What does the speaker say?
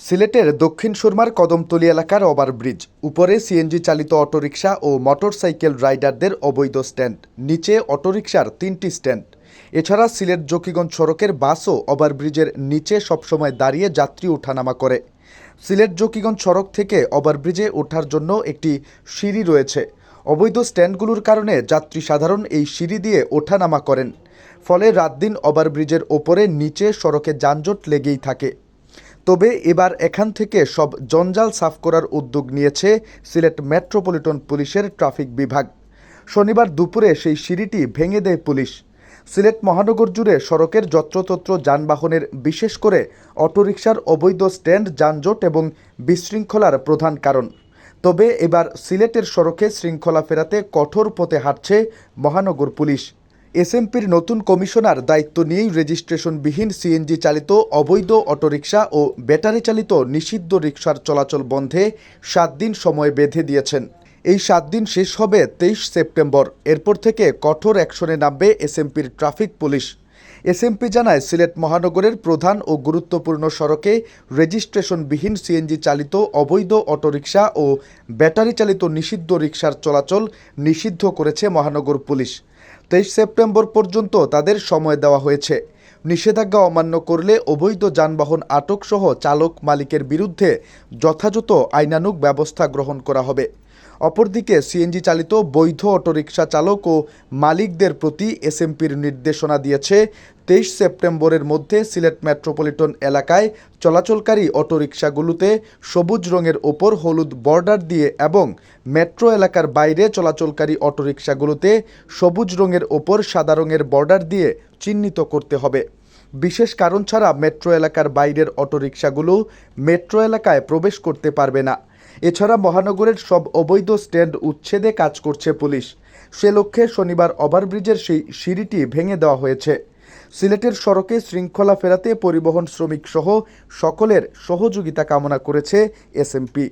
সিলেটের দক্ষিণ সুরমার কদমতলী এলাকার ওভারব্রিজ উপরে সিএনজি চালিত অটোরিকশা ও মোটরসাইকেল রাইডারদের অবৈধ স্ট্যান্ড, নিচে অটোরিকশার তিনটি স্ট্যান্ড। এছাড়া সিলেট জকিগঞ্জ সড়কের বাসও ওভারব্রিজের নিচে সবসময় দাঁড়িয়ে যাত্রী ওঠানামা করে। সিলেট জকিগঞ্জ সড়ক থেকে ওভারব্রিজে ওঠার জন্য একটি সিঁড়ি রয়েছে। অবৈধ স্ট্যান্ডগুলোর কারণে যাত্রী সাধারণ এই সিঁড়ি দিয়ে ওঠানামা করেন। ফলে রাত দিন ওভারব্রিজের ওপরে নিচে সড়কে যানজট লেগেই থাকে। তবে এবার এখান থেকে সব জঞ্জাল সাফ করার উদ্যোগ নিয়েছে সিলেট মেট্রোপলিটন পুলিশের ট্রাফিক বিভাগ। শনিবার দুপুরে সেই সিঁড়িটি ভেঙে দেয় পুলিশ। সিলেট মহানগর জুড়ে সড়কের যত্রতত্র যানবাহনের, বিশেষ করে অটোরিকশার অবৈধ স্ট্যান্ড, যানজট এবং বিশৃঙ্খলার প্রধান কারণ। তবে এবার সিলেটের সড়কে শৃঙ্খলা ফেরাতে কঠোর পথে হাঁটছে মহানগর পুলিশ। এসএমপির নতুন কমিশনার দায়িত্ব নিয়েই রেজিস্ট্রেশনবিহীন সিএনজি চালিত অবৈধ অটোরিকশা ও ব্যাটারি চালিত নিষিদ্ধ রিকশার চলাচল বন্ধে সাত দিন সময় বেঁধে দিয়েছেন। এই সাত দিন শেষ হবে তেইশ সেপ্টেম্বর। এরপর থেকে কঠোর অ্যাকশনে নামবে এসএমপির ট্রাফিক পুলিশ। এসএমপি জানায়, সিলেট মহানগরের প্রধান ও গুরুত্বপূর্ণ সড়কে রেজিস্ট্রেশনবিহীন সিএনজি চালিত অবৈধ অটোরিকশা ও ব্যাটারি চালিত নিষিদ্ধ রিকশার চলাচল নিষিদ্ধ করেছে মহানগর পুলিশ। তেইশ সেপ্টেম্বর পর্যন্ত তাদের সময় দেওয়া হয়েছে। নিষেধাজ্ঞা অমান্য করলে অবৈধ যানবাহন আটকসহ চালক মালিকের বিরুদ্ধে যথাযথ আইনানুগ ব্যবস্থা গ্রহণ করা হবে। অপরদিকে সিএনজি চালিত বৈধ অটোরিকশা চালক ও মালিকদের প্রতি এসএমপির নির্দেশনা দিয়েছে। তেইশ সেপ্টেম্বরের মধ্যে সিলেট মেট্রোপলিটন এলাকায় চলাচলকারী অটোরিকশাগুলোতে সবুজ রঙের ওপর হলুদ বর্ডার দিয়ে এবং মেট্রো এলাকার বাইরে চলাচলকারী অটোরিকশাগুলোতে সবুজ রঙের ওপর সাদা রঙের বর্ডার দিয়ে চিহ্নিত করতে হবে। বিশেষ কারণ ছাড়া মেট্রো এলাকার বাইরের অটোরিকশাগুলো মেট্রো এলাকায় প্রবেশ করতে পারবে না। এছাড়া মহানগরের সব অবৈধ স্ট্যান্ড উচ্ছেদে কাজ করছে পুলিশ। সে লক্ষ্যে শনিবার ওভারব্রিজের সেই সিঁড়িটি ভেঙে দেওয়া হয়েছে। সিলেটের সড়কে শৃঙ্খলা ফেরাতে পরিবহন শ্রমিক সহ সকলের সহযোগিতা কামনা করেছে এসএমপি।